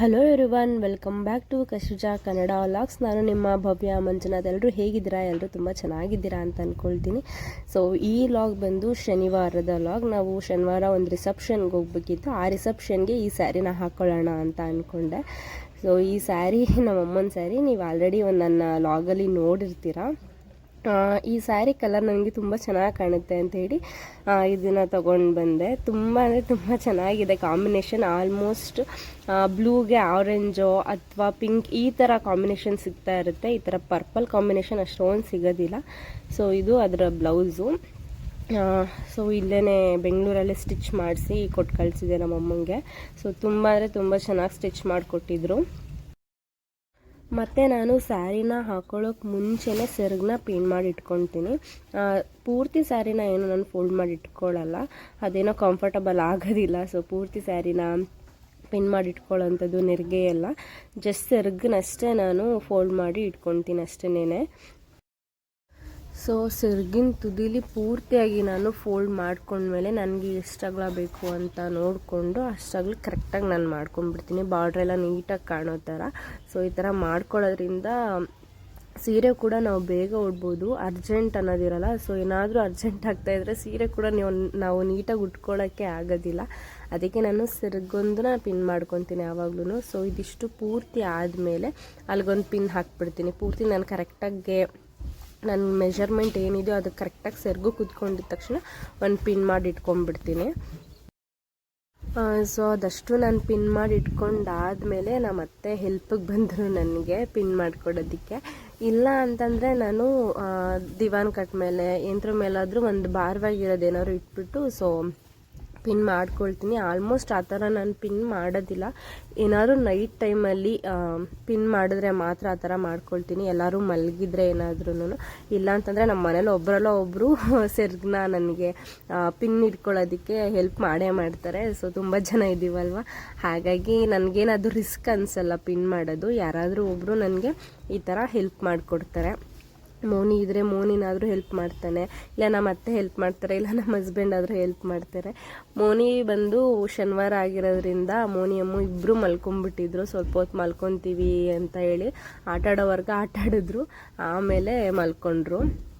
Hello everyone welcome back to ಕಶುಜಾ Kannada vlogs ನಾನು ನಿಮ್ಮ ಭವ್ಯ ಮಂಜುನಾಥ್. ಎಲ್ಲರೂ ಹೇಗಿದ್ದೀರಾ? ಎಲ್ಲರೂ ತುಂಬ ಚೆನ್ನಾಗಿದ್ದೀರಾ ಅಂತ ಅಂದ್ಕೊಳ್ತೀನಿ ಸೊ ಈ ಲಾಗ್ ಬಂದು ಶನಿವಾರದ ಲಾಗ್ ನಾವು ಶನಿವಾರ ಒಂದು ರಿಸೆಪ್ಷನ್ಗೆ ಹೋಗ್ಬೇಕಿತ್ತು. ಆ ರಿಸೆಪ್ಷನ್ಗೆ ಈ ಸ್ಯಾರಿನ ಹಾಕ್ಕೊಳ್ಳೋಣ ಅಂತ ಅಂದ್ಕೊಂಡೆ ಸೊ ಈ ಸ್ಯಾರಿ ನಮ್ಮ ಅಮ್ಮನ ಸ್ಯಾರಿ ನೀವು ಆಲ್ರೆಡಿ ಒಂದು ನನ್ನ ಲಾಗಲ್ಲಿ ನೋಡಿರ್ತೀರಾ. ಈ ಸ್ಯಾರಿ ಕಲರ್ ನನಗೆ ತುಂಬ ಚೆನ್ನಾಗಿ ಕಾಣುತ್ತೆ ಅಂತ ಹೇಳಿ ಇದನ್ನು ತೊಗೊಂಡು ಬಂದೆ. ತುಂಬ ಅಂದರೆ ತುಂಬ ಚೆನ್ನಾಗಿದೆ ಕಾಂಬಿನೇಷನ್ ಆಲ್ಮೋಸ್ಟ್ ಬ್ಲೂಗೆ ಆರೆಂಜು ಅಥವಾ ಪಿಂಕ್ ಈ ಥರ ಕಾಂಬಿನೇಷನ್ ಸಿಗ್ತಾ ಇರುತ್ತೆ. ಈ ಥರ ಪರ್ಪಲ್ ಕಾಂಬಿನೇಷನ್ ಅಷ್ಟೊಂದು ಸಿಗೋದಿಲ್ಲ. ಸೊ ಇದು ಅದರ ಬ್ಲೌಸು ಸೊ ಇಲ್ಲೇ ಬೆಂಗಳೂರಲ್ಲೇ ಸ್ಟಿಚ್ ಮಾಡಿಸಿ ಕೊಟ್ಟು ಕಳಿಸಿದೆ ನಮ್ಮ ಅಮ್ಮಂಗೆ ಸೊ ತುಂಬ ಅಂದರೆ ತುಂಬ ಚೆನ್ನಾಗಿ ಸ್ಟಿಚ್ ಮಾಡಿಕೊಟ್ಟಿದ್ರು. ಮತ್ತು ನಾನು ಸ್ಯಾರಿನ ಹಾಕೊಳ್ಳೋಕೆ ಮುಂಚೆನೇ ಸೆರಗನ್ನ ಪಿನ್ ಮಾಡಿ ಇಟ್ಕೊತೀನಿ. ಪೂರ್ತಿ ಸ್ಯಾರಿನ ಏನು ನಾನು ಫೋಲ್ಡ್ ಮಾಡಿ ಇಟ್ಕೊಳ್ಳಲ್ಲ ಅದೇನೋ ಕಂಫರ್ಟಬಲ್ ಆಗೋದಿಲ್ಲ. ಸೊ ಪೂರ್ತಿ ಸ್ಯಾರಿನ ಪಿನ್ ಮಾಡಿ ಇಟ್ಕೊಳ್ಳೋಂಥದ್ದು ನೆರಿಗೆ ಎಲ್ಲ ಜಸ್ಟ್ ಸೆರಗನ್ನಷ್ಟೇ ನಾನು ಫೋಲ್ಡ್ ಮಾಡಿ ಇಟ್ಕೊತೀನಿ ಅಷ್ಟೇನೆ ಸೊ ಸೆರ್ಗಿನ ತುದಿಲಿ ಪೂರ್ತಿಯಾಗಿ ನಾನು ಫೋಲ್ಡ್ ಮಾಡ್ಕೊಂಡ್ಮೇಲೆ ನನಗೆ ಎಷ್ಟು ಅಗಲ ಬೇಕು ಅಂತ ನೋಡಿಕೊಂಡು ಅಷ್ಟಾಗಲಿ ಕರೆಕ್ಟಾಗಿ ನಾನು ಮಾಡ್ಕೊಂಡ್ಬಿಡ್ತೀನಿ. ಬಾರ್ಡ್ರ್ ಎಲ್ಲ ನೀಟಾಗಿ ಕಾಣೋ ಥರ. ಸೊ ಈ ಥರ ಮಾಡ್ಕೊಳ್ಳೋದ್ರಿಂದ ಸೀರೆ ಕೂಡ ನಾವು ಬೇಗ ಉಡ್ಬೋದು. ಅರ್ಜೆಂಟ್ ಅನ್ನೋದಿರಲ್ಲ. ಸೊ ಏನಾದರೂ ಅರ್ಜೆಂಟ್ ಆಗ್ತಾ ಇದ್ರೆ ಸೀರೆ ಕೂಡ ನೀವು, ನಾವು ನೀಟಾಗಿ ಉಟ್ಕೊಳ್ಳೋಕ್ಕೆ ಆಗೋದಿಲ್ಲ. ಅದಕ್ಕೆ ನಾನು ಸೆರಗೊಂದನ್ನ ಪಿನ್ ಮಾಡ್ಕೊತೀನಿ ಯಾವಾಗ್ಲೂ ಸೊ ಇದಿಷ್ಟು ಪೂರ್ತಿ ಆದಮೇಲೆ ಅಲ್ಲಿಗೊಂದು ಪಿನ್ ಹಾಕ್ಬಿಡ್ತೀನಿ. ಪೂರ್ತಿ ನಾನು ಕರೆಕ್ಟಾಗಿ ನನ್ನ ಮೆಷರ್ಮೆಂಟ್ ಏನಿದೆಯೋ ಅದು ಕರೆಕ್ಟಾಗಿ ಸೆರ್ಗು ಕುತ್ಕೊಂಡಿದ ತಕ್ಷಣ ಒಂದು ಪಿನ್ ಮಾಡಿ ಇಟ್ಕೊಂಡ್ಬಿಡ್ತೀನಿ. ಸೊ ಅದಷ್ಟು ನಾನು ಪಿನ್ ಮಾಡಿ ಇಟ್ಕೊಂಡಾದ್ಮೇಲೆ ನಮ್ಮ ಅತ್ತೆ ಹೆಲ್ಪಿಗೆ ಬಂದರು ನನಗೆ ಪಿನ್ ಮಾಡಿಕೊಡೋದಕ್ಕೆ. ಇಲ್ಲ ಅಂತಂದರೆ ನಾನು ದಿವಾನ್ ಕಟ್ ಮೇಲೆ ಯಂತ್ರ ಮೇಲಾದರೂ ಒಂದು ಭಾರವಾಗಿರೋದು ಏನಾದ್ರು ಇಟ್ಬಿಟ್ಟು ಸೊ ಪಿನ್ ಮಾಡ್ಕೊಳ್ತೀನಿ. ಆಲ್ಮೋಸ್ಟ್ ಆ ಥರ ನಾನು ಪಿನ್ ಮಾಡೋದಿಲ್ಲ. ಏನಾದರೂ ನೈಟ್ ಟೈಮಲ್ಲಿ ಪಿನ್ ಮಾಡಿದ್ರೆ ಮಾತ್ರ ಆ ಥರ ಮಾಡ್ಕೊಳ್ತೀನಿ. ಎಲ್ಲರೂ ಮಲಗಿದ್ರೆ ಏನಾದ್ರೂ ಇಲ್ಲ ಅಂತಂದರೆ ನಮ್ಮ ಮನೇಲಿ ಒಬ್ಬರಲ್ಲ ಒಬ್ಬರು ಸೆರ್ಗ್ನ ನನಗೆ ಪಿನ್ ಇಟ್ಕೊಳ್ಳೋದಕ್ಕೆ ಹೆಲ್ಪ್ ಮಾಡೇ ಮಾಡ್ತಾರೆ. ಸೊ ತುಂಬ ಜನ ಇದ್ದೀವಲ್ವ ಹಾಗಾಗಿ ನನಗೇನದು ರಿಸ್ಕ್ ಅನಿಸಲ್ಲ ಪಿನ್ ಮಾಡೋದು. ಯಾರಾದರೂ ಒಬ್ಬರು ನನಗೆ ಈ ಥರ ಹೆಲ್ಪ್ ಮಾಡಿಕೊಡ್ತಾರೆ. ಮೋನಿ ಇದ್ರೆ ಮೋನಿನಾದರೂ ಹೆಲ್ಪ್ ಮಾಡ್ತಾನೆ. ಇಲ್ಲ ನಮ್ಮ ಅತ್ತೆ ಹೆಲ್ಪ್ ಮಾಡ್ತಾರೆ, ಇಲ್ಲ ನಮ್ಮ ಹಸ್ಬೆಂಡ್ ಆದರೂ ಹೆಲ್ಪ್ ಮಾಡ್ತಾರೆ. ಮೋನಿ ಬಂದು ಶನಿವಾರ ಆಗಿರೋದ್ರಿಂದ ಮೋನಿ ಅಮ್ಮ ಇಬ್ಬರು ಮಲ್ಕೊಂಡ್ಬಿಟ್ಟಿದ್ರು. ಸ್ವಲ್ಪ ಹೊತ್ತು ಮಲ್ಕೊತೀವಿ ಅಂತ ಹೇಳಿ ಆಟ ಆಡೋವರೆಗೂ ಆಟ ಆಡಿದ್ರು. ಆಮೇಲೆ ಮಲ್ಕೊಂಡ್ರು.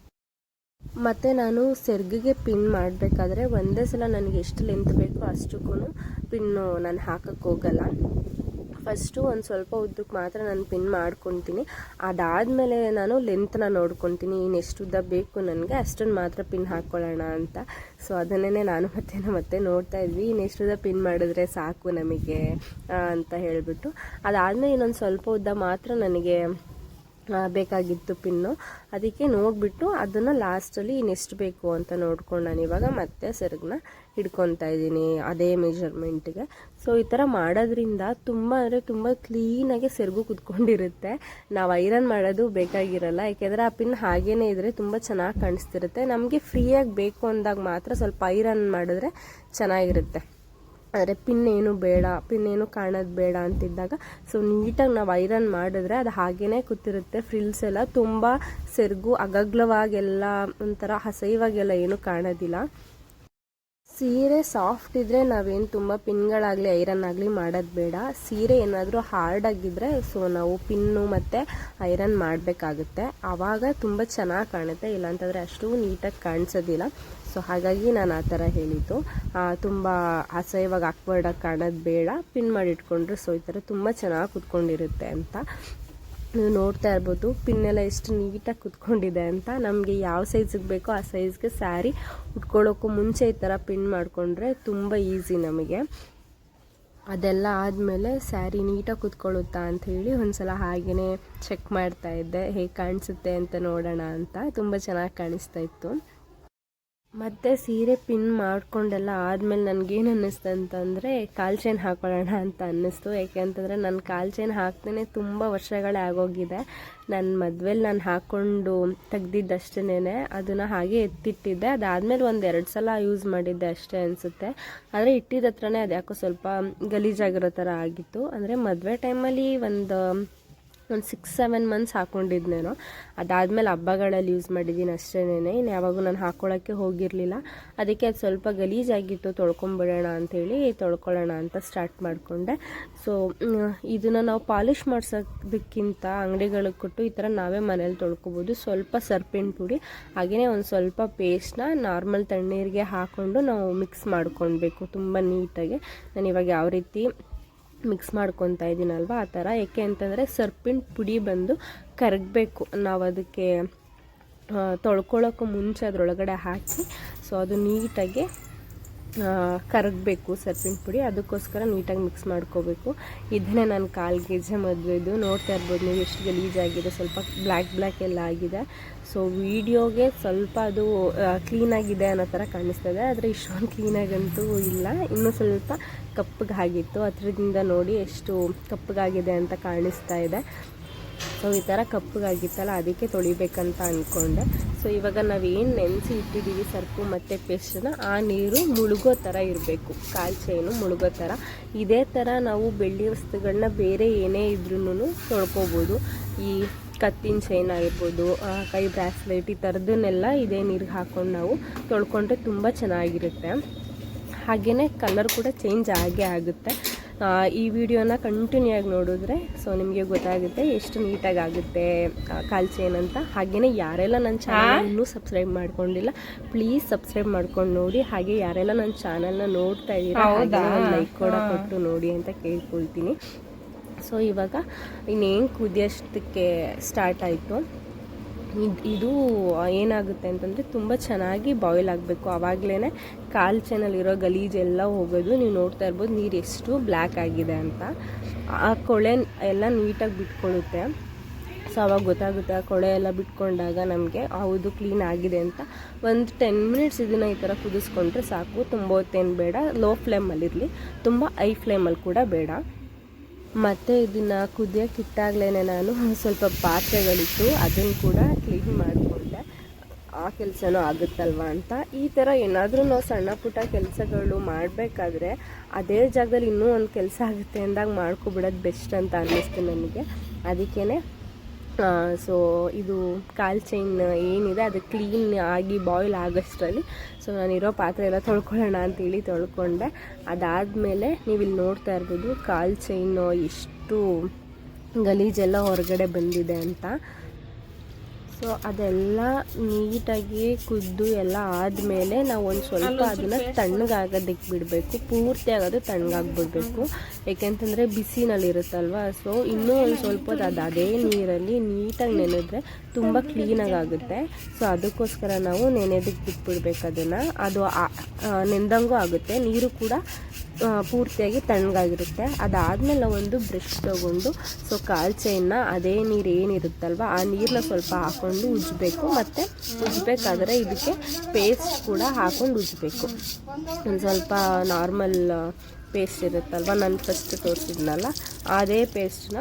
ಮತ್ತು ನಾನು ಸೆರ್ಗಿಗೆ ಪಿನ್ ಮಾಡಬೇಕಾದ್ರೆ ಒಂದೇ ಸಲ ನನಗೆ ಎಷ್ಟು ಲೆಂತ್ ಬೇಕೋ ಅಷ್ಟಕ್ಕೂ ಪಿನ್ನು ನಾನು ಹಾಕಕ್ಕೆ ಹೋಗಲ್ಲ. ಫಸ್ಟು ಒಂದು ಸ್ವಲ್ಪ ಉದ್ದಕ್ಕೆ ಮಾತ್ರ ನಾನು ಪಿನ್ ಮಾಡ್ಕೊತೀನಿ. ಅದಾದಮೇಲೆ ನಾನು ಲೆಂತ್ನ ನೋಡ್ಕೊತೀನಿ. ಇನ್ನು ಎಷ್ಟು ಉದ್ದ ಬೇಕು ನನಗೆ ಅಷ್ಟನ್ನು ಮಾತ್ರ ಪಿನ್ ಹಾಕ್ಕೊಳ್ಳೋಣ ಅಂತ. ಸೊ ಅದನ್ನೇ ನಾನು ಮತ್ತೆ ಮತ್ತೆ ನೋಡ್ತಾ ಇದ್ವಿ. ಇನ್ನು ಎಷ್ಟು ಉದ್ದ ಪಿನ್ ಮಾಡಿದ್ರೆ ಸಾಕು ನಮಗೆ ಅಂತ ಹೇಳಿಬಿಟ್ಟು. ಅದಾದಮೇಲೆ ಇನ್ನೊಂದು ಸ್ವಲ್ಪ ಉದ್ದ ಮಾತ್ರ ನನಗೆ ಬೇಕಾಗಿತ್ತು ಪಿನ್ನು ಅದಕ್ಕೆ ನೋಡಿಬಿಟ್ಟು ಅದನ್ನು ಲಾಸ್ಟಲ್ಲಿ ಇನ್ನೆಷ್ಟು ಬೇಕು ಅಂತ ನೋಡ್ಕೊಂಡು ನಾನು ಇವಾಗ ಮತ್ತೆ ಸೆರಗನ್ನ ಹಿಡ್ಕೊತಾ ಇದ್ದೀನಿ ಅದೇ ಮೆಜರ್ಮೆಂಟ್ಗೆ ಸೊ ಈ ಥರ ಮಾಡೋದ್ರಿಂದ ತುಂಬ ಅಂದರೆ ತುಂಬ ಕ್ಲೀನಾಗಿ ಸೆರಗು ಕುತ್ಕೊಂಡಿರುತ್ತೆ. ನಾವು ಐರನ್ ಮಾಡೋದು ಬೇಕಾಗಿರಲ್ಲ, ಯಾಕೆಂದರೆ ಆ ಪಿನ್ ಹಾಗೇ ಇದ್ದರೆ ತುಂಬ ಚೆನ್ನಾಗಿ ಕಾಣಿಸ್ತಿರುತ್ತೆ. ನಮಗೆ ಫ್ರೀಯಾಗಿ ಬೇಕು ಅಂದಾಗ ಮಾತ್ರ ಸ್ವಲ್ಪ ಐರನ್ ಮಾಡಿದ್ರೆ ಚೆನ್ನಾಗಿರುತ್ತೆ. ಆದರೆ ಪಿನ್ ಏನು ಬೇಡ ಪಿನ್ ಏನು ಕಾಣೋದು ಬೇಡ ಅಂತಿದ್ದಾಗ ಸೊ ನೀಟಾಗಿ ನಾವು ಐರನ್ ಮಾಡಿದ್ರೆ ಅದು ಹಾಗೇ ಕೂತಿರುತ್ತೆ ಫ್ರಿಲ್ಸ್ ಎಲ್ಲ ತುಂಬ ಸೆರಗು, ಅಗಗ್ಲವಾಗೆಲ್ಲ ಒಂಥರ ಹಸೈವಾಗೆಲ್ಲ ಏನು ಕಾಣೋದಿಲ್ಲ. ಸೀರೆ ಸಾಫ್ಟ್ ಇದ್ದರೆ ನಾವೇನು ತುಂಬ ಪಿನ್ಗಳಾಗಲಿ, ಐರನ್ ಆಗಲಿ ಮಾಡೋದು ಬೇಡ. ಸೀರೆ ಏನಾದರೂ ಹಾರ್ಡ್ ಆಗಿದ್ದರೆ ಸೊ ನಾವು ಪಿನ್ನು ಮತ್ತು ಐರನ್ ಮಾಡಬೇಕಾಗುತ್ತೆ. ಆವಾಗ ತುಂಬ ಚೆನ್ನಾಗಿ ಕಾಣುತ್ತೆ, ಇಲ್ಲಾಂತಂದರೆ ಅಷ್ಟು ನೀಟಾಗಿ ಕಾಣಿಸೋದಿಲ್ಲ. ಸೊ ಹಾಗಾಗಿ ನಾನು ಆ ಥರ ಹೇಳಿದ್ದು. ತುಂಬ ಅಸಹ್ಯವಾಗಿ ಆಕ್ವರ್ಡಾಗಿ ಕಾಣೋದು ಬೇಡ. ಪಿನ್ ಮಾಡಿ ಇಟ್ಕೊಂಡ್ರೆ ಸೊ ಈ ಥರ ತುಂಬ ಚೆನ್ನಾಗಿ ಕುತ್ಕೊಂಡಿರುತ್ತೆ ಅಂತ. ನೀವು ನೋಡ್ತಾ ಇರ್ಬೋದು ಪಿನ್ನೆಲ್ಲ ಎಷ್ಟು ನೀಟಾಗಿ ಕುತ್ಕೊಂಡಿದೆ ಅಂತ. ನಮಗೆ ಯಾವ ಸೈಜಿಗೆ ಬೇಕೋ ಆ ಸೈಜ್ಗೆ ಸ್ಯಾರಿ ಉಟ್ಕೊಳ್ಳೋಕ್ಕೂ ಮುಂಚೆ ಈ ಥರ ಪಿನ್ ಮಾಡಿಕೊಂಡ್ರೆ ತುಂಬ ಈಸಿ ನಮಗೆ. ಅದೆಲ್ಲ ಆದಮೇಲೆ ಸ್ಯಾರಿ ನೀಟಾಗಿ ಕುತ್ಕೊಳ್ಳುತ್ತಾ ಅಂತ ಹೇಳಿ ಒಂದ್ಸಲ ಹಾಗೆಯೇ ಚೆಕ್ ಮಾಡ್ತಾ ಇದ್ದೆ. ಹೇಗೆ ಕಾಣಿಸುತ್ತೆ ಅಂತ ನೋಡೋಣ ಅಂತ. ತುಂಬ ಚೆನ್ನಾಗಿ ಕಾಣಿಸ್ತಾ ಇತ್ತು. ಮತ್ತು ಸೀರೆ ಪಿನ್ ಮಾಡ್ಕೊಂಡೆಲ್ಲ ಆದಮೇಲೆ ನನಗೇನು ಅನ್ನಿಸ್ತು ಅಂತಂದರೆ ಕಾಲು ಚೈನ್ ಹಾಕೊಳ್ಳೋಣ ಅಂತ ಅನ್ನಿಸ್ತು. ಯಾಕೆಂತಂದರೆ ನನ್ನ ಕಾಲು ಚೈನ್ ಹಾಕ್ತೇನೆ ತುಂಬ ವರ್ಷಗಳೇ ಆಗೋಗಿದೆ. ನನ್ನ ಮದುವೆಲಿ ನಾನು ಹಾಕ್ಕೊಂಡು ತೆಗ್ದಿದ್ದಷ್ಟೇನೆ ಅದನ್ನು ಹಾಗೆ ಎತ್ತಿಟ್ಟಿದ್ದೆ. ಅದಾದಮೇಲೆ ಒಂದು ಎರಡು ಸಲ ಯೂಸ್ ಮಾಡಿದ್ದೆ ಅಷ್ಟೇ ಅನಿಸುತ್ತೆ. ಆದರೆ ಇಟ್ಟಿದ ಹತ್ರನೇ ಅದು ಯಾಕೋ ಸ್ವಲ್ಪ ಗಲೀಜಾಗಿರೋ ಥರ ಆಗಿತ್ತು. ಅಂದರೆ ಮದುವೆ ಟೈಮಲ್ಲಿ ಒಂದು ಒಂದು ಸಿಕ್ಸ್ ಸೆವೆನ್ ಮಂತ್ಸ್ ಹಾಕ್ಕೊಂಡಿದ್ನೇನೋ ಅದಾದಮೇಲೆ ಹಬ್ಬಗಳಲ್ಲಿ ಯೂಸ್ ಮಾಡಿದ್ದೀನಿ ಅಷ್ಟೇನೆ ಇನ್ನು ಯಾವಾಗೂ ನಾನು ಹಾಕ್ಕೊಳ್ಳೋಕ್ಕೆ ಹೋಗಿರಲಿಲ್ಲ. ಅದಕ್ಕೆ ಅದು ಸ್ವಲ್ಪ ಗಲೀಜಾಗಿತ್ತು. ತೊಳ್ಕೊಂಬಿಡೋಣ ಅಂಥೇಳಿ ತೊಳ್ಕೊಳ್ಳೋಣ ಅಂತ ಸ್ಟಾರ್ಟ್ ಮಾಡಿಕೊಂಡೆ. ಸೊ ಇದನ್ನು ನಾವು ಪಾಲಿಷ್ ಮಾಡಿಸೋದಕ್ಕಿಂತ ಅಂಗಡಿಗಳಿಗೆ ಕೊಟ್ಟು ಈ ಥರ ನಾವೇ ಮನೇಲಿ ತೊಳ್ಕೊಬೋದು. ಸ್ವಲ್ಪ ಸರ್ಪಿನ ಪುಡಿ ಹಾಗೆಯೇ ಒಂದು ಸ್ವಲ್ಪ ಪೇಸ್ಟ್ನ ನಾರ್ಮಲ್ ತಣ್ಣೀರಿಗೆ ಹಾಕ್ಕೊಂಡು ನಾವು ಮಿಕ್ಸ್ ಮಾಡ್ಕೊಳ್ಬೇಕು. ತುಂಬ ನೀಟಾಗಿ ನಾನು ಇವಾಗ ಯಾವ ರೀತಿ ಮಿಕ್ಸ್ ಮಾಡ್ಕೊತಾ ಇದ್ದೀನಲ್ವ ಆ ಥರ. ಏಕೆ ಅಂತಂದರೆ ಸರ್ಪಿನ ಪುಡಿ ಬಂದು ಕರಗಬೇಕು. ನಾವು ಅದಕ್ಕೆ ತೊಳ್ಕೊಳ್ಳೋಕ್ಕೂ ಮುಂಚೆ ಅದರೊಳಗಡೆ ಹಾಕಿ, ಸೊ ಅದು ನೀಟಾಗಿ ಕರಗಬೇಕು ಸರ್ಪಿನ ಪುಡಿ. ಅದಕ್ಕೋಸ್ಕರ ನೀಟಾಗಿ ಮಿಕ್ಸ್ ಮಾಡ್ಕೋಬೇಕು. ಇದನ್ನೇ ನಾನು ಕಾಲು ಕೆ ಜಿ ಮದುವೆದು ನೋಡ್ತಾ ಇರ್ಬೋದು ನೀವು ಎಷ್ಟು ಗಲೀಜಾಗಿದೆ ಸ್ವಲ್ಪ ಬ್ಲ್ಯಾಕ್ ಬ್ಲ್ಯಾಕ್ ಎಲ್ಲ ಆಗಿದೆ. ಸೊ ವೀಡಿಯೋಗೆ ಸ್ವಲ್ಪ ಅದು ಕ್ಲೀನಾಗಿದೆ ಅನ್ನೋ ಥರ ಕಾಣಿಸ್ತದೆ. ಆದರೆ ಇಷ್ಟೊಂದು ಕ್ಲೀನಾಗಂತೂ ಇಲ್ಲ. ಇನ್ನೂ ಸ್ವಲ್ಪ ಕಪ್ಪಗಾಗಿತ್ತು ಅದರಿಂದ ನೋಡಿ ಎಷ್ಟು ಕಪ್ಪಗಾಗಿದೆ ಅಂತ ಕಾಣಿಸ್ತಾ ಇದೆ. ಸೊ ಈ ಥರ ಕಪ್ಪಗಾಗಿತ್ತಲ್ಲ ಅದಕ್ಕೆ ತೊಳಿಬೇಕಂತ ಅಂದ್ಕೊಂಡೆ ಸೊ ಇವಾಗ ನಾವೇನು ನೆನೆಸಿ ಇಟ್ಟಿದ್ದೀವಿ ಸರ್ಪು ಮತ್ತು ಪೇಸ್ಟನ್ನ ಆ ನೀರು ಮುಳುಗೋ ಥರ ಇರಬೇಕು. ಕಾಲು ಚೈನು ಮುಳುಗೋ ಥರ ಇದೇ ಥರ ನಾವು ಬೆಳ್ಳಿ ವಸ್ತುಗಳನ್ನ ಬೇರೆ ಏನೇ ಇದ್ರೂ ತೊಳ್ಕೊಬೋದು. ಈ ಕತ್ತಿನ ಚೈನ್ ಆಗಿರ್ಬೋದು ಕೈ ಬ್ರಾಸ್ಲೆಟ್ ಈ ಥರದನ್ನೆಲ್ಲ ಇದೇ ನೀರಿಗೆ ಹಾಕ್ಕೊಂಡು ನಾವು ತೊಳ್ಕೊಂಡ್ರೆ ತುಂಬ ಚೆನ್ನಾಗಿರುತ್ತೆ. ಹಾಗೆಯೇ ಕಲರ್ ಕೂಡ ಚೇಂಜ್ ಆಗೇ ಆಗುತ್ತೆ. ಈ ವಿಡಿಯೋನ ಕಂಟಿನ್ಯೂ ಆಗಿ ನೋಡಿದ್ರೆ ಸೊ ನಿಮಗೆ ಗೊತ್ತಾಗುತ್ತೆ ಎಷ್ಟು ನೀಟಾಗಿ ಆಗುತ್ತೆ ಕಾಲ್ ಏನಂತ ಅಂತ. ಹಾಗೆಯೇ ಯಾರೆಲ್ಲ ನನ್ನ ಚಾನಲ್ ಇನ್ನೂ ಸಬ್ಸ್ಕ್ರೈಬ್ ಮಾಡ್ಕೊಂಡಿಲ್ಲ ಪ್ಲೀಸ್ ಸಬ್ಸ್ಕ್ರೈಬ್ ಮಾಡ್ಕೊಂಡು ನೋಡಿ. ಹಾಗೆ ಯಾರೆಲ್ಲ ನನ್ನ ಚಾನಲ್ನ ನೋಡ್ತಾ ಇದ್ದೀರಾ ಲೈಕ್ ಕೂಡ ಕೊಟ್ಟು ನೋಡಿ ಅಂತ ಕೇಳ್ಕೊಳ್ತೀನಿ. ಸೊ ಇವಾಗ ಇನ್ನೇನು ಕುದಿಯೋಷ್ಟಕ್ಕೆ ಸ್ಟಾರ್ಟ್ ಆಯಿತು. ಇದು ಏನಾಗುತ್ತೆ ಅಂತಂದರೆ ತುಂಬ ಚೆನ್ನಾಗಿ ಬಾಯ್ಲ್ ಆಗಬೇಕು. ಆವಾಗಲೇ ಕಾಲು ಚೆನ್ನಲ್ಲಿರೋ ಗಲೀಜೆಲ್ಲ ಹೋಗೋದು, ನೀವು ನೋಡ್ತಾ ಇರ್ಬೋದು ನೀರು ಎಷ್ಟು ಬ್ಲ್ಯಾಕ್ ಆಗಿದೆ ಅಂತ. ಆ ಕೊಳೆ ಎಲ್ಲ ನೀಟಾಗಿ ಬಿಟ್ಕೊಳ್ಳುತ್ತೆ. ಸೊ, ಅವಾಗ ಗೊತ್ತಾಗುತ್ತೆ ಆ ಕೊಳೆ ಎಲ್ಲ ಬಿಟ್ಕೊಂಡಾಗ ನಮಗೆ ಹೌದು ಕ್ಲೀನ್ ಆಗಿದೆ ಅಂತ. ಒಂದು ಟೆನ್ ಮಿನಿಟ್ಸ್ ಇದನ್ನು ಈ ಥರ ಕುದಿಸ್ಕೊಂಡ್ರೆ ಸಾಕು, ತುಂಬ ಹೊತ್ತೇನು ಬೇಡ. ಲೋ ಫ್ಲೇಮಲ್ಲಿರಲಿ ತುಂಬ ಐ ಫ್ಲೇಮಲ್ಲಿ ಕೂಡ ಬೇಡ. ಮತ್ತು ಇದನ್ನು ಕುದಿಯೋಕ್ಕಿಟ್ಟಾಗ್ಲೇ ನಾನು ಸ್ವಲ್ಪ ಪಾತ್ರೆಗಳಿತ್ತು ಅದನ್ನು ಕೂಡ ಕ್ಲೀನ್ ಮಾಡಿಕೊಂಡೆ ಆ ಕೆಲಸನೂ ಆಗುತ್ತಲ್ವ ಅಂತ ಈ ಥರ ಏನಾದರೂ ನಾವು ಸಣ್ಣ ಪುಟ್ಟ ಕೆಲಸಗಳು ಮಾಡಬೇಕಾದ್ರೆ ಅದೇ ಜಾಗದಲ್ಲಿ ಇನ್ನೂ ಒಂದು ಕೆಲಸ ಆಗುತ್ತೆ ಅಂದಾಗ ಮಾಡ್ಕೊಬಿಡೋದು ಬೆಸ್ಟ್ ಅಂತ ಅನ್ನಿಸ್ತು ನನಗೆ. ಅದಕ್ಕೇ ಸೊ ಇದು ಕಾಲ್ ಚೈನ್ ಏನಿದೆ ಅದು ಕ್ಲೀನ್ ಆಗಿ ಬಾಯ್ಲ್ ಆಗೋಷ್ಟರಲ್ಲಿ ಸೊ ನಾನಿರೋ ಪಾತ್ರೆ ಎಲ್ಲ ತೊಳ್ಕೊಳ್ಳೋಣ ಅಂತೇಳಿ ತೊಳ್ಕೊಂಡೆ. ಅದಾದಮೇಲೆ ನೀವು ಇಲ್ಲಿ ನೋಡ್ತಾ ಇರ್ಬೋದು ಕಾಲ್ ಚೈನು ಎಷ್ಟು ಗಲೀಜೆಲ್ಲ ಹೊರಗಡೆ ಬಂದಿದೆ ಅಂತ. ಸೊ ಅದೆಲ್ಲ ನೀಟಾಗಿ ಕುದ್ದು ಎಲ್ಲ ಆದಮೇಲೆ ನಾವು ಒಂದು ಸ್ವಲ್ಪ ಅದನ್ನು ತಣ್ಣಗಾಗೋದಕ್ಕೆ ಬಿಡಬೇಕು. ಪೂರ್ತಿ ಆಗೋದು ತಣ್ಣಗಾಗ್ಬಿಡ್ಬೇಕು. ಯಾಕೆಂತಂದರೆ ಬಿಸಿನಲ್ಲಿರುತ್ತಲ್ವ? ಸೊ ಇನ್ನೂ ಒಂದು ಸ್ವಲ್ಪ ಹೊತ್ತು ಅದು ಅದೇ ನೀರಲ್ಲಿ ನೀಟಾಗಿ ನೆನೆದ್ರೆ ತುಂಬ ಕ್ಲೀನಾಗಿ ಆಗುತ್ತೆ ಸೊ ಅದಕ್ಕೋಸ್ಕರ ನಾವು ನೆನೆದಕ್ಕೆ ಬಿಟ್ಬಿಡ್ಬೇಕು ಅದನ್ನು. ಅದು ನೆಂದಂಗೂ ಆಗುತ್ತೆ. ನೀರು ಕೂಡ ಪೂರ್ತಿಯಾಗಿ ತಣ್ಣಗಾಗಿರುತ್ತೆ. ಅದಾದಮೇಲೆ ಒಂದು ಬ್ರಷ್ ತೊಗೊಂಡು ಸೊ ಕಾಲ್ಚೆಯನ್ನು ಅದೇ ನೀರು ಏನಿರುತ್ತಲ್ವ, ಆ ನೀರನ್ನ ಸ್ವಲ್ಪ ಹಾಕ್ಕೊಂಡು ಉಜ್ಜಬೇಕು. ಮತ್ತು ಉಜ್ಜಬೇಕಾದ್ರೆ ಇದಕ್ಕೆ ಪೇಸ್ಟ್ ಕೂಡ ಹಾಕ್ಕೊಂಡು ಉಜ್ಜಬೇಕು. ಒಂದು ಸ್ವಲ್ಪ ನಾರ್ಮಲ್ ಪೇಸ್ಟ್ ಇರುತ್ತಲ್ವ? ನಾನು ಫಸ್ಟ್ ತೋರಿಸಿದ್ನಲ್ಲ, ಅದೇ ಪೇಸ್ಟನ್ನ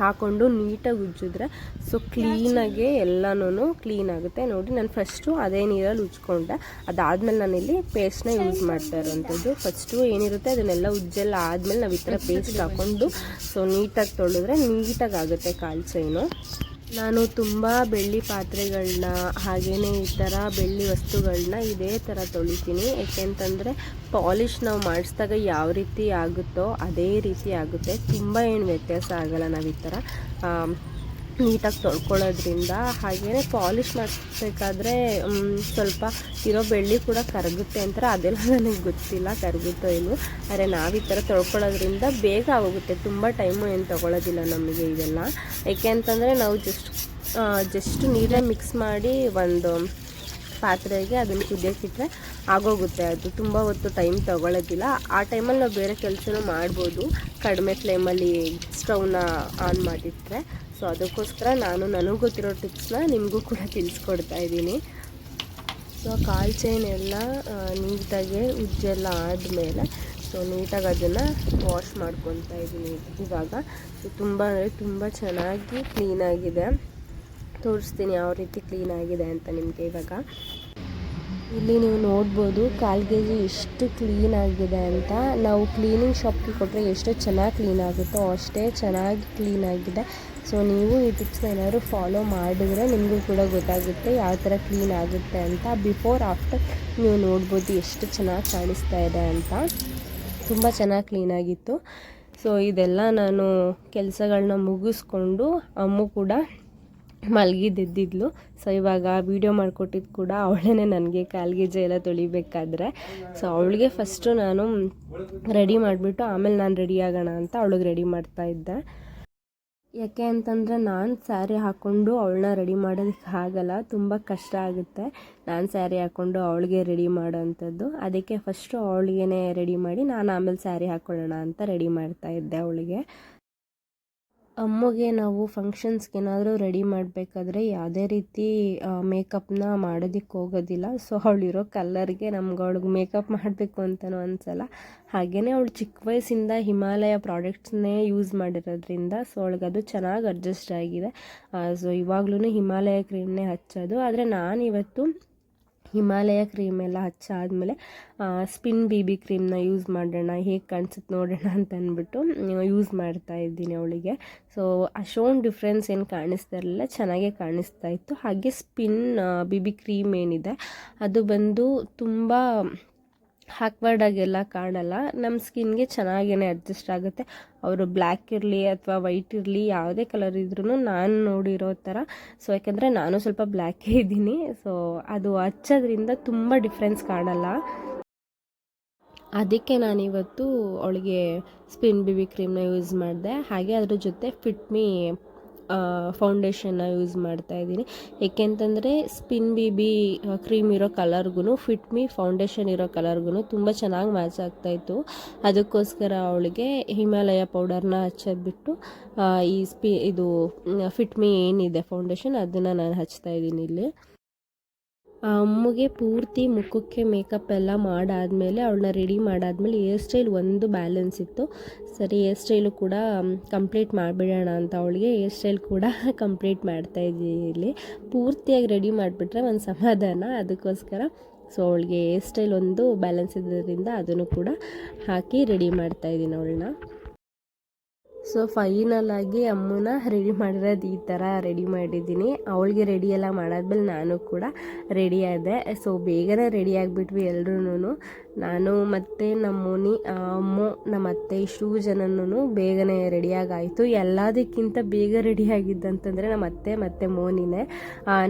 ಹಾಕ್ಕೊಂಡು ನೀಟಾಗಿ ಉಜ್ಜಿದ್ರೆ ಸೊ ಕ್ಲೀನಾಗೆ ಎಲ್ಲನೂ ಕ್ಲೀನ್ ಆಗುತ್ತೆ. ನೋಡಿ, ನಾನು ಫಸ್ಟು ಅದೇ ನೀರಲ್ಲಿ ಉಜ್ಕೊಂಡೆ. ಅದಾದಮೇಲೆ ನಾನಿಲ್ಲಿ ಪೇಸ್ಟ್ನ ಯೂಸ್ ಮಾಡ್ತಾ ಇರೋವಂಥದ್ದು. ಫಸ್ಟು ಏನಿರುತ್ತೆ ಅದನ್ನೆಲ್ಲ ಉಜ್ಜೆಲ್ಲ ಆದಮೇಲೆ ನಾವು ಈ ಥರ ಪೇಸ್ಟ್ ಹಾಕ್ಕೊಂಡು ಸೊ ನೀಟಾಗಿ ತೊಳೆದ್ರೆ ನೀಟಾಗಿ ಆಗುತ್ತೆ ಕಾಲು ಚೈನು. ನಾನು ತುಂಬ ಬೆಳ್ಳಿ ಪಾತ್ರೆಗಳನ್ನ ಹಾಗೆಯೇ ಈ ಥರ ಬೆಳ್ಳಿ ವಸ್ತುಗಳನ್ನ ಇದೇ ಥರ ತೊಳಿತೀನಿ. ಯಾಕೆಂತಂದರೆ ಪಾಲಿಷ್ ನಾವು ಮಾಡಿಸಿದಾಗ ಯಾವ ರೀತಿ ಆಗುತ್ತೋ ಅದೇ ರೀತಿ ಆಗುತ್ತೆ. ತುಂಬ ಏನು ವ್ಯತ್ಯಾಸ ಆಗಲ್ಲ ನಾವು ಈ ಥರ ನೀಟಾಗಿ ತೊಳ್ಕೊಳ್ಳೋದ್ರಿಂದ ಹಾಗೇ ಪಾಲಿಷ್ ಮಾಡಬೇಕಾದ್ರೆ ಸ್ವಲ್ಪ ಇರೋ ಬೆಳ್ಳಿ ಕೂಡ ಕರಗುತ್ತೆ ಅಂತಾರೆ. ಅದೆಲ್ಲ ನನಗೆ ಗೊತ್ತಿಲ್ಲ, ಕರಗುತ್ತೋ ಏನು ಆದರೆ ನಾವು ಈ ಥರ ತೊಳ್ಕೊಳ್ಳೋದ್ರಿಂದ ಬೇಗ ಆಗೋಗುತ್ತೆ. ತುಂಬ ಟೈಮು ಏನು ತೊಗೊಳೋದಿಲ್ಲ ನಮಗೆ ಇದೆಲ್ಲ. ಯಾಕೆ ಅಂತಂದರೆ ನಾವು ಜಸ್ಟ್ ಜಸ್ಟ್ ನೀರೇ ಮಿಕ್ಸ್ ಮಾಡಿ ಒಂದು ಪಾತ್ರೆಗೆ ಅದನ್ನು ಕುದಿಯೋಕ್ಕಿಟ್ರೆ ಆಗೋಗುತ್ತೆ ಅದು. ತುಂಬ ಹೊತ್ತು ಟೈಮ್ ತೊಗೊಳೋದಿಲ್ಲ. ಆ ಟೈಮಲ್ಲಿ ನಾವು ಬೇರೆ ಕೆಲಸನೂ ಮಾಡ್ಬೋದು. ಕಡಿಮೆ ಫ್ಲೇಮಲ್ಲಿ ಸ್ಟವ್ನ ಆನ್ ಮಾಡಿಟ್ರೆ. ಸೊ ಅದಕ್ಕೋಸ್ಕರ ನಾನು ನನಗೆ ಗೊತ್ತಿರೋ ಟಿಪ್ಸ್ನ ನಿಮಗೂ ಕೂಡ ತಿಳಿಸ್ಕೊಡ್ತಾ ಇದ್ದೀನಿ. ಸೊ ಕಾಲು ಚೈನ್ ಎಲ್ಲ ನೀಟಾಗಿ ಉಜ್ಜೆಲ್ಲ ಆದಮೇಲೆ ಸೊ ನೀಟಾಗಿ ಅದನ್ನು ವಾಶ್ ಮಾಡ್ಕೊತಾ ಇದ್ದೀನಿ ಇವಾಗ. ಸೊ ತುಂಬ ಅಂದರೆ ತುಂಬ ಚೆನ್ನಾಗಿ ಕ್ಲೀನಾಗಿದೆ ತೋರಿಸ್ತೀನಿ ಯಾವ ರೀತಿ ಕ್ಲೀನಾಗಿದೆ ಅಂತ ನಿಮಗೆ ಇವಾಗ. ಇಲ್ಲಿ ನೀವು ನೋಡ್ಬೋದು ಕಾಲ್ಗೆಜಿ ಎಷ್ಟು ಕ್ಲೀನ್ ಆಗಿದೆ ಅಂತ. ನಾವು ಕ್ಲೀನಿಂಗ್ ಶಾಪ್ಗೆ ಕೊಟ್ಟರೆ ಎಷ್ಟು ಚೆನ್ನಾಗಿ ಕ್ಲೀನ್ ಆಗುತ್ತೋ ಅಷ್ಟೇ ಚೆನ್ನಾಗಿ ಕ್ಲೀನ್ ಆಗಿದೆ. ಸೊ ನೀವು ಈ ಟಿಪ್ಸ್ನ ಏನಾದರೂ ಫಾಲೋ ಮಾಡಿದ್ರೆ ನಿಮಗೂ ಕೂಡ ಗೊತ್ತಾಗುತ್ತೆ ಯಾವ ಥರ ಕ್ಲೀನ್ ಆಗುತ್ತೆ ಅಂತ ಬಿಫೋರ್ ಆಫ್ಟರ್ ನೀವು ನೋಡ್ಬೋದು ಎಷ್ಟು ಚೆನ್ನಾಗಿ ಕಾಣಿಸ್ತಾ ಇದೆ ಅಂತ. ತುಂಬ ಚೆನ್ನಾಗಿ ಕ್ಲೀನಾಗಿತ್ತು ಸೊ ಇದೆಲ್ಲ ನಾನು ಕೆಲಸಗಳನ್ನ ಮುಗಿಸ್ಕೊಂಡು ಅಮ್ಮು ಕೂಡ ಮಲಗಿದ್ದೆದ್ದಿದ್ಲು ಸೊ ಇವಾಗ ವೀಡಿಯೋ ಮಾಡಿಕೊಟ್ಟಿದ್ದು ಕೂಡ ಅವಳೇ ನನಗೆ ಕಾಲ್ಗೆಜ್ಜೆ ಎಲ್ಲ ತೊಳಿಬೇಕಾದ್ರೆ. ಸೊ ಅವಳಿಗೆ ಫಸ್ಟು ನಾನು ರೆಡಿ ಮಾಡಿಬಿಟ್ಟು ಆಮೇಲೆ ನಾನು ರೆಡಿ ಆಗೋಣ ಅಂತ ಅವಳಿಗೆ ರೆಡಿ ಮಾಡ್ತಾ ಇದ್ದೆ. ಯಾಕೆ ಅಂತಂದರೆ ನಾನು ಸ್ಯಾರಿ ಹಾಕ್ಕೊಂಡು ಅವಳನ್ನ ರೆಡಿ ಮಾಡೋದಕ್ಕೆ ಆಗಲ್ಲ, ತುಂಬ ಕಷ್ಟ ಆಗುತ್ತೆ. ನಾನು ಸ್ಯಾರಿ ಹಾಕ್ಕೊಂಡು ಅವಳಿಗೆ ರೆಡಿ ಮಾಡೋವಂಥದ್ದು ಅದಕ್ಕೆ ಫಸ್ಟು ಅವಳಿಗೆ ರೆಡಿ ಮಾಡಿ ನಾನು ಆಮೇಲೆ ಸ್ಯಾರಿ ಹಾಕ್ಕೊಳ್ಳೋಣ ಅಂತ ರೆಡಿ ಮಾಡ್ತಾ ಇದ್ದೆ ಅವಳಿಗೆ. ಅಮ್ಮಗೆ ನಾವು ಫಂಕ್ಷನ್ಸ್ಗೆ ಏನಾದರೂ ರೆಡಿ ಮಾಡಬೇಕಾದ್ರೆ ಯಾವುದೇ ರೀತಿ ಮೇಕಪ್ನ ಮಾಡೋದಕ್ಕೆ ಹೋಗೋದಿಲ್ಲ. ಸೊ ಅವಳಿರೋ ಕಲ್ಲರ್ಗೆ ನಮ್ಗೆ ಅವಳಿಗೆ ಮೇಕಪ್ ಮಾಡಬೇಕು ಅಂತಲೂ ಅನಿಸಲ್ಲ. ಹಾಗೆಯೇ ಅವಳು ಚಿಕ್ಕ ವಯಸ್ಸಿಂದ ಹಿಮಾಲಯ ಪ್ರಾಡಕ್ಟ್ಸ್ನೇ ಯೂಸ್ ಮಾಡಿರೋದ್ರಿಂದ ಸೊ ಅವಳಿಗೆ ಅದು ಚೆನ್ನಾಗಿ ಅಡ್ಜಸ್ಟ್ ಆಗಿದೆ. ಸೊ ಇವಾಗ್ಲೂ ಹಿಮಾಲಯ ಕ್ರೀಮ್ನೇ ಹಚ್ಚೋದು. ಆದರೆ ನಾನಿವತ್ತು ಹಿಮಾಲಯ ಕ್ರೀಮ್ ಎಲ್ಲ ಹಚ್ಚಾದಮೇಲೆ ಸ್ಪಿನ್ ಬಿ ಬಿ ಕ್ರೀಮ್ನ ಯೂಸ್ ಮಾಡೋಣ, ಹೇಗೆ ಕಾಣಿಸುತ್ತೆ ನೋಡೋಣ ಅಂತ ಅಂದ್ಬಿಟ್ಟು ಯೂಸ್ ಮಾಡ್ತಾ ಇದ್ದೀನಿ ಅವಳಿಗೆ. ಸೊ ಅಷ್ಟೊಂದು ಡಿಫ್ರೆನ್ಸ್ ಏನು ಕಾಣಿಸ್ತಾ ಇರಲಿಲ್ಲ, ಚೆನ್ನಾಗೇ ಕಾಣಿಸ್ತಾ ಇತ್ತು. ಹಾಗೆ ಸ್ಪಿನ್ ಬಿ ಬಿ ಕ್ರೀಮ್ ಏನಿದೆ, ಅದು ಬಂದು ತುಂಬ ಹಾಕ್ವರ್ಡಾಗೆಲ್ಲ ಕಾಣಲ್ಲ. ನಮ್ಮ ಸ್ಕಿನ್ಗೆ ಚೆನ್ನಾಗೇ ಅಡ್ಜಸ್ಟ್ ಆಗುತ್ತೆ. ಅವರು ಬ್ಲ್ಯಾಕ್ ಇರಲಿ ಅಥವಾ ವೈಟ್ ಇರಲಿ ಯಾವುದೇ ಕಲರ್ ಇದ್ರೂ ನಾನು ನೋಡಿರೋ ಥರ. ಸೊ, ಯಾಕೆಂದರೆ ನಾನು ಸ್ವಲ್ಪ ಬ್ಲ್ಯಾಕೇ ಇದ್ದೀನಿ. ಸೊ, ಅದು ಹಚ್ಚೋದ್ರಿಂದ ತುಂಬ ಡಿಫ್ರೆನ್ಸ್ ಕಾಣಲ್ಲ. ಅದಕ್ಕೆ ನಾನಿವತ್ತು ಅವಳಿಗೆ ಸ್ಪಿನ್ ಬಿ ಬಿ ಕ್ರೀಮ್ನ ಯೂಸ್ ಮಾಡಿದೆ. ಹಾಗೆ ಅದ್ರ ಜೊತೆ ಫಿಟ್ಮಿ ಫೌಂಡೇಶನ್ನ ಯೂಸ್ ಮಾಡ್ತಾ ಇದ್ದೀನಿ. ಏಕೆಂತಂದರೆ ಸ್ಪಿನ್ ಬಿ ಬಿ ಕ್ರೀಮ್ ಇರೋ ಕಲರ್ಗೂ ಫಿಟ್ ಮಿ ಫೌಂಡೇಶನ್ ಇರೋ ಕಲರ್ಗೂ ತುಂಬ ಚೆನ್ನಾಗಿ ಮ್ಯಾಚ್ ಆಗ್ತಾಯಿತ್ತು ಅದಕ್ಕೋಸ್ಕರ ಅವಳಿಗೆ ಹಿಮಾಲಯ ಪೌಡರ್ನ ಹಚ್ಚದ್ಬಿಟ್ಟು ಈ ಸ್ಪಿ ಇದು ಫಿಟ್ ಮೀ ಏನಿದೆ ಫೌಂಡೇಶನ್ ಅದನ್ನು ನಾನು ಹಚ್ತಾ ಇದ್ದೀನಿ ಇಲ್ಲಿ. ಆ, ಅಮ್ಮಗೆ ಪೂರ್ತಿ ಮುಖಕ್ಕೆ ಮೇಕಪ್ ಎಲ್ಲ ಮಾಡಾದಮೇಲೆ ಅವಳನ್ನ ರೆಡಿ ಮಾಡಾದ್ಮೇಲೆ ಹೇರ್ ಸ್ಟೈಲ್ ಒಂದು ಬ್ಯಾಲೆನ್ಸ್ ಇತ್ತು. ಸರಿ ಹೇರ್ ಸ್ಟೈಲು ಕೂಡ ಕಂಪ್ಲೀಟ್ ಮಾಡಿಬಿಡೋಣ ಅಂತ ಅವಳಿಗೆ ಹೇರ್ ಸ್ಟೈಲ್ ಕೂಡ ಕಂಪ್ಲೀಟ್ ಮಾಡ್ತಾ ಇದ್ದೀವಿ ಇಲ್ಲಿ. ಪೂರ್ತಿಯಾಗಿ ರೆಡಿ ಮಾಡಿಬಿಟ್ರೆ ಒಂದು ಸಮಾಧಾನ. ಅದಕ್ಕೋಸ್ಕರ ಸೊ ಅವಳಿಗೆ ಹೇರ್ ಸ್ಟೈಲ್ ಒಂದು ಬ್ಯಾಲೆನ್ಸ್ ಇದ್ದರಿಂದ ಅದನ್ನು ಕೂಡ ಹಾಕಿ ರೆಡಿ ಮಾಡ್ತಾ ಇದ್ದೀನಿ ಅವಳನ್ನ. ಸೊ ಫೈನಲ್ ಆಗಿ ಅಮ್ಮನ ರೆಡಿ ಮಾಡಿರೋದು ಈ ಥರ ರೆಡಿ ಮಾಡಿದ್ದೀನಿ. ಅವಳಿಗೆ ರೆಡಿ ಎಲ್ಲ ಮಾಡಾದ್ಮೇಲೆ ನಾನು ಕೂಡ ರೆಡಿ ಆದೆ. ಸೊ ಬೇಗನೆ ರೆಡಿ ಆಗಿಬಿಟ್ವಿ ಎಲ್ರೂ ನಾನು ಮತ್ತು ನಮ್ಮ ಅಮ್ಮ ಅಮ್ಮು, ನಮ್ಮ ಅತ್ತೆ ಇಷ್ಟು ಜನನೂ ಬೇಗನೆ ರೆಡಿಯಾಗಾಯಿತು. ಎಲ್ಲದಕ್ಕಿಂತ ಬೇಗ ರೆಡಿಯಾಗಿದ್ದಂತಂದರೆ ನಮ್ಮ ಅತ್ತೆ ಮತ್ತು ಮೋನಿನೇ.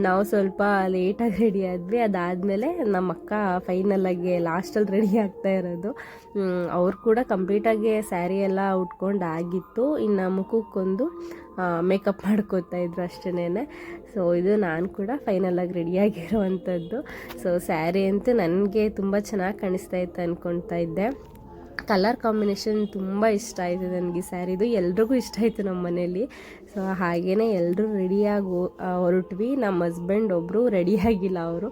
ನಾವು ಸ್ವಲ್ಪ ಲೇಟಾಗಿ ರೆಡಿ ಆದ್ವಿ. ಅದಾದಮೇಲೆ ನಮ್ಮ ಅಕ್ಕ ಫೈನಲಾಗಿ ಲಾಸ್ಟಲ್ಲಿ ರೆಡಿ ಆಗ್ತಾ ಇರೋದು. ಅವ್ರು ಕೂಡ ಕಂಪ್ಲೀಟಾಗಿ ಸ್ಯಾರಿ ಎಲ್ಲ ಉಟ್ಕೊಂಡು ಆಗಿತ್ತು. ಇನ್ನು ಮುಖಕ್ಕೊಂದು ಮೇಕಪ್ ಮಾಡ್ಕೋತಾ ಇದ್ರು ಅಷ್ಟೇ ಸೊ ಇದು ನಾನು ಕೂಡ ಫೈನಲಾಗಿ ರೆಡಿಯಾಗಿರುವಂಥದ್ದು ಸೊ ಸ್ಯಾರಿ ಅಂತೂ ನನಗೆ ತುಂಬ ಚೆನ್ನಾಗಿ ಕಾಣಿಸ್ತಾ ಇತ್ತು ಅಂದ್ಕೊಳ್ತಾ ಇದ್ದೆ. ಕಲರ್ ಕಾಂಬಿನೇಷನ್ ತುಂಬ ಇಷ್ಟ ಆಯಿತು ನನಗೆ ಸ್ಯಾರಿದು ಎಲ್ರಿಗೂ ಇಷ್ಟ ಆಯಿತು ನಮ್ಮ ಮನೇಲಿ. ಸೊ ಹಾಗೆಯೇ ಎಲ್ಲರೂ ರೆಡಿಯಾಗಿ ಹೊರಟ್ವಿ. ನಮ್ಮ ಹಸ್ಬೆಂಡ್ ಒಬ್ಬರು ರೆಡಿಯಾಗಿಲ್ಲ ಅವರು.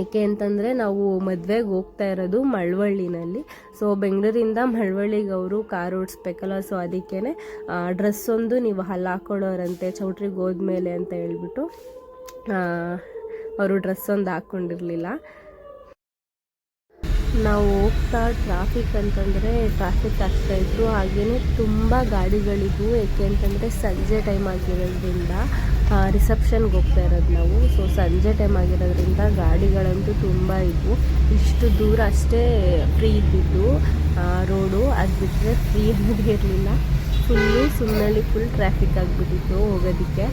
ಏಕೆ ಅಂತಂದರೆ ನಾವು ಮದುವೆಗೆ ಹೋಗ್ತಾ ಇರೋದು ಮಳವಳ್ಳಿನಲ್ಲಿ. ಸೊ ಬೆಂಗಳೂರಿಂದ ಮಳವಳ್ಳಿಗೆ ಅವರು ಕಾರ್ ಓಡಿಸ್ಬೇಕಲ್ಲ ಸೊ ಅದಕ್ಕೇ ಡ್ರೆಸ್ ಒಂದು ನೀವು ಹಲ್ಲ ಹಾಕೊಳ್ಳೋರಂತೆ, ಚೌಟ್ರಿಗೆ ಹೋದ್ಮೇಲೆ ಅಂತ ಹೇಳ್ಬಿಟ್ಟು ಅವರು ಡ್ರೆಸ್ ಒಂದು ಹಾಕ್ಕೊಂಡಿರಲಿಲ್ಲ ನಾವು ಹೋಗ್ತಾ ಟ್ರಾಫಿಕ್ ಅಂತಂದರೆ ಟ್ರಾಫಿಕ್ ಆಗ್ತಾಯಿದ್ರು ಹಾಗೆಯೇ ತುಂಬ ಗಾಡಿಗಳಿದ್ವು. ಏಕೆ ಅಂತಂದರೆ ಸಂಜೆ ಟೈಮ್ ಆಗಿರೋದ್ರಿಂದ ರಿಸೆಪ್ಷನ್ಗೆ ಹೋಗ್ತಾ ಇರೋದು ನಾವು. ಸೊ ಸಂಜೆ ಟೈಮ್ ಆಗಿರೋದ್ರಿಂದ ಗಾಡಿಗಳಂತೂ ತುಂಬ ಇದ್ವು. ಇಷ್ಟು ದೂರ ಅಷ್ಟೇ ಫ್ರೀ ಇದ್ದಿದ್ದು. ರೋಡು ಅದು ಬಿಟ್ಟರೆ ಫ್ರೀ ಅನ್ನೋದು ಇರಲಿಲ್ಲ. ಫುಲ್ಲು ಸುಮ್ಮನಲ್ಲಿ ಫುಲ್ ಟ್ರಾಫಿಕ್ ಆಗಿಬಿಟ್ಟಿತ್ತು ಹೋಗೋದಕ್ಕೆ.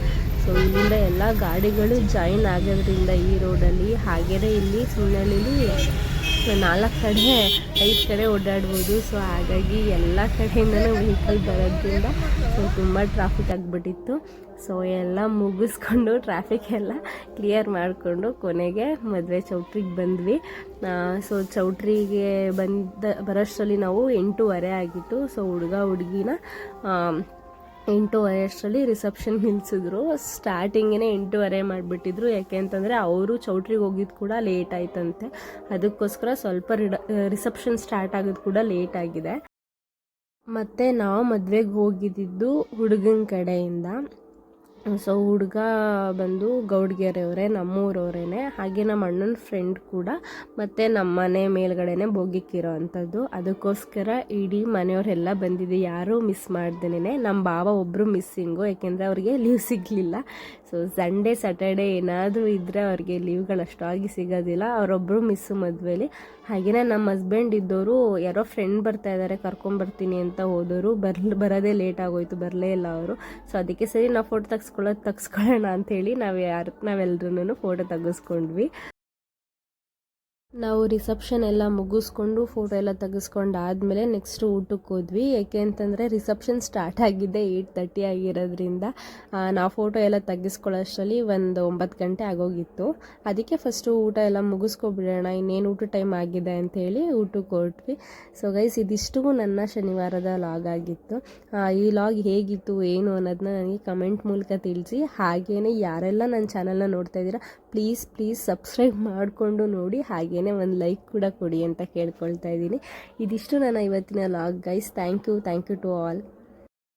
ಸೊ ಇಲ್ಲಿಂದ ಎಲ್ಲ ಗಾಡಿಗಳು ಜಾಯಿನ್ ಆಗೋದ್ರಿಂದ ಈ ರೋಡಲ್ಲಿ ಹಾಗೇ ಇಲ್ಲಿ ಸುಮ್ಮನಳ್ಳಿಲಿ ನಾಲ್ಕು ಕಡೆ, ಐದು ಕಡೆ ಓಡಾಡ್ಬೋದು. ಸೊ ಹಾಗಾಗಿ ಎಲ್ಲ ಕಡೆಯಿಂದನೂ ವೆಹಿಕಲ್ ಬರೋದ್ರಿಂದ ಸೊ ತುಂಬ ಟ್ರಾಫಿಕ್ ಆಗಿಬಿಟ್ಟಿತ್ತು. ಸೊ ಎಲ್ಲ ಮುಗಿಸ್ಕೊಂಡು ಟ್ರಾಫಿಕ್ ಎಲ್ಲ ಕ್ಲಿಯರ್ ಮಾಡಿಕೊಂಡು ಕೊನೆಗೆ ಮದುವೆ ಚೌಟ್ರಿಗೆ ಬಂದ್ವಿ. ಸೊ ಚೌಟ್ರಿಗೆ ಬಂದ ಬರೋಷ್ಟರಲ್ಲಿ ನಾವು ಎಂಟೂವರೆ ಆಗಿತ್ತು. ಸೊ ಹುಡುಗ ಹುಡುಗಿನ ಎಂಟೂವರೆ ಅಷ್ಟರಲ್ಲಿ ರಿಸೆಪ್ಷನ್ ನಿಲ್ಲಿಸಿದ್ರು ಸ್ಟಾರ್ಟಿಂಗೇ ಎಂಟೂವರೆ ಮಾಡಿಬಿಟ್ಟಿದ್ರು. ಯಾಕೆ ಅಂತಂದರೆ ಅವರು ಚೌಟ್ರಿಗೆ ಹೋಗಿದ್ದು ಕೂಡ ಲೇಟ್ ಆಯ್ತಂತೆ. ಅದಕ್ಕೋಸ್ಕರ ಸ್ವಲ್ಪ ರಿಡ, ರಿಸೆಪ್ಷನ್ ಸ್ಟಾರ್ಟ್ ಆಗೋದು ಕೂಡ ಲೇಟ್ ಆಗಿದೆ. ಮತ್ತು ನಾವು ಮದುವೆಗೆ ಹೋಗಿದ್ದಿದ್ದು ಹುಡುಗನ ಕಡೆಯಿಂದ. ಸೊ ಹುಡುಗ ಬಂದು ಗೌಡ್ಗೆರೆಯವರೇ ನಮ್ಮೂರವ್ರೇ ಹಾಗೆ ನಮ್ಮ ಅಣ್ಣನ ಫ್ರೆಂಡ್ ಕೂಡ, ಮತ್ತು ನಮ್ಮ ಮನೆ ಮೇಲ್ಗಡೆನೆ ಬೋಗಿಕ್ಕಿರೋ ಅಂಥದ್ದು. ಅದಕ್ಕೋಸ್ಕರ ಇಡೀ ಮನೆಯವರೆಲ್ಲ ಬಂದಿದೆ ಯಾರೂ ಮಿಸ್ ಮಾಡ್ದೇನೆ ನಮ್ಮ ಬಾವ ಒಬ್ಬರು ಮಿಸ್ಸಿಂಗು ಯಾಕೆಂದರೆ ಅವ್ರಿಗೆ ಲೀವ್ ಸಿಗಲಿಲ್ಲ. ಸೊ ಸಂಡೇ ಸ್ಯಾಟರ್ಡೇ ಏನಾದರೂ ಇದ್ದರೆ ಅವ್ರಿಗೆ ಲೀವ್ಗಳು ಅಷ್ಟಾಗಿ ಸಿಗೋದಿಲ್ಲ. ಅವರೊಬ್ಬರು ಮಿಸ್ಸು ಮದುವೆಲಿ. ಹಾಗೆಯೇ ನಮ್ಮ ಹಸ್ಬೆಂಡ್ ಇದ್ದವರು ಯಾರೋ ಫ್ರೆಂಡ್ ಬರ್ತಾ ಇದ್ದಾರೆ ಕರ್ಕೊಂಬರ್ತೀನಿ ಅಂತ ಹೋದವರು ಬರ್ಲ್, ಬರೋದೇ ಲೇಟ್ ಆಗೋಯ್ತು, ಬರಲೇ ಇಲ್ಲ ಅವರು. ಸೊ ಅದಕ್ಕೆ ಸರಿ, ನಾವು ಫೋಟೋ ತೆಗ್ಸ್ಕೊಳ್ಳೋದು ತೆಗ್ಸ್ಕೊಳ್ಳೋಣ ಅಂಥೇಳಿ ನಾವು ಯಾರು ನಾವೆಲ್ಲರೂ ಫೋಟೋ ತೆಗೆಸ್ಕೊಂಡ್ವಿ. ನಾವು ರಿಸೆಪ್ಷನ್ ಎಲ್ಲ ಮುಗಿಸ್ಕೊಂಡು ಫೋಟೋ ಎಲ್ಲ ತೆಗೆಸ್ಕೊಂಡು ಆದಮೇಲೆ ನೆಕ್ಸ್ಟ್ ಊಟಕ್ಕೆ ಹೋದ್ವಿ. ಯಾಕೆ ಅಂತಂದರೆ ರಿಸೆಪ್ಷನ್ ಸ್ಟಾರ್ಟ್ ಆಗಿದ್ದೆ ಏಯ್ಟ್ ತರ್ಟಿ ಆಗಿರೋದ್ರಿಂದ. ನಾವು ಫೋಟೋ ಎಲ್ಲ ತೆಗೆಸ್ಕೊಳ್ಳೋಷ್ಟರಲ್ಲಿ ಒಂದು ಒಂಬತ್ತು ಗಂಟೆ ಆಗೋಗಿತ್ತು. ಅದಕ್ಕೆ ಫಸ್ಟು ಊಟ ಎಲ್ಲ ಮುಗಿಸ್ಕೊಬಿಡೋಣ, ಇನ್ನೇನು ಊಟ ಟೈಮ್ ಆಗಿದೆ ಅಂಥೇಳಿ ಊಟಕ್ಕೆ ಹೊರಟ್ವಿ. ಸೊ ಗೈಸ್ ಇದಿಷ್ಟು ನನ್ನ ಶನಿವಾರದ ಲಾಗ್ ಆಗಿತ್ತು. ಈ ಲಾಗ್ ಹೇಗಿತ್ತು, ಏನು ಅನ್ನೋದನ್ನ ನನಗೆ ಕಮೆಂಟ್ ಮೂಲಕ ತಿಳಿಸಿ. ಹಾಗೇ ಯಾರೆಲ್ಲ ನನ್ನ ಚಾನಲ್ನ ನೋಡ್ತಾ ಇದ್ದೀರಾ ಪ್ಲೀಸ್ ಪ್ಲೀಸ್ ಸಬ್ಸ್ಕ್ರೈಬ್ ಮಾಡಿಕೊಂಡು ನೋಡಿ. ಹಾಗೆಯೇ ಒಂದು ಲೈಕ್ ಕೂಡ ಕೊಡಿ ಅಂತ ಕೇಳ್ಕೊಳ್ತಾ ಇದ್ದೀನಿ. ಇದಿಷ್ಟು ನಾನು ಇವತ್ತಿನ log guys thank you thank you to all